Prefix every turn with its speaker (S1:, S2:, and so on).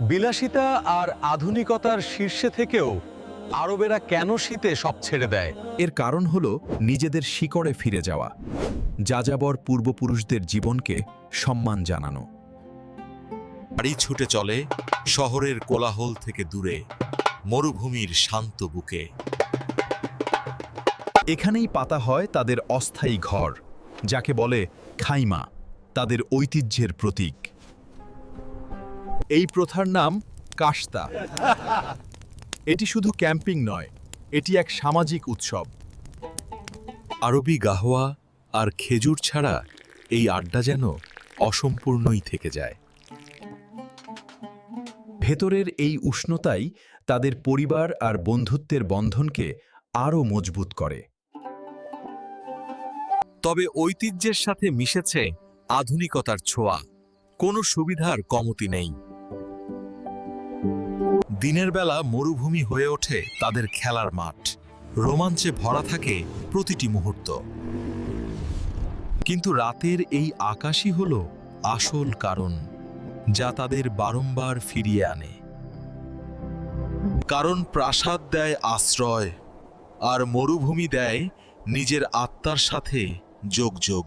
S1: বিলাসিতা আর আধুনিকতার শীর্ষে থেকেও আরবেরা কেন শীতে সব ছেড়ে দেয়?
S2: এর কারণ হল নিজেদের শিকড়ে ফিরে যাওয়া যাযাবর পূর্বপুরুষদের জীবনকে সম্মান জানানো।
S3: বাড়ি ছুটে চলে শহরের কোলাহল থেকে দূরে মরুভূমির শান্ত বুকে।
S2: এখানেই পাতা হয় তাদের অস্থায়ী ঘর যাকে বলে খাইমা তাদের ঐতিহ্যের প্রতীক। এই প্রথার নাম কাস্তা। এটি শুধু ক্যাম্পিং নয়, এটি এক সামাজিক উৎসব।
S3: আরবি গাহওয়া আর খেজুর ছাড়া এই আড্ডা যেন অসম্পূর্ণই থেকে যায়।
S2: ভেতরের এই উষ্ণতাই তাদের পরিবার আর বন্ধুত্বের বন্ধনকে আরও মজবুত করে।
S3: তবে ঐতিহ্যের সাথে মিশেছে আধুনিকতার ছোঁয়া। কোনো সুবিধার কমতি নেই। দিনের বেলা মরুভূমি হয়ে ওঠে তাদের খেলার মাঠ। রোমাঞ্চে ভরা থাকে প্রতিটি মুহূর্ত। কিন্তু রাতের এই আকাশই হল আসল কারণ, যা তাদের বারংবার ফিরিয়ে আনে। কারণ প্রাসাদ দেয় আশ্রয়, আর মরুভূমি দেয় নিজের আত্মার সাথে যোগ যোগ।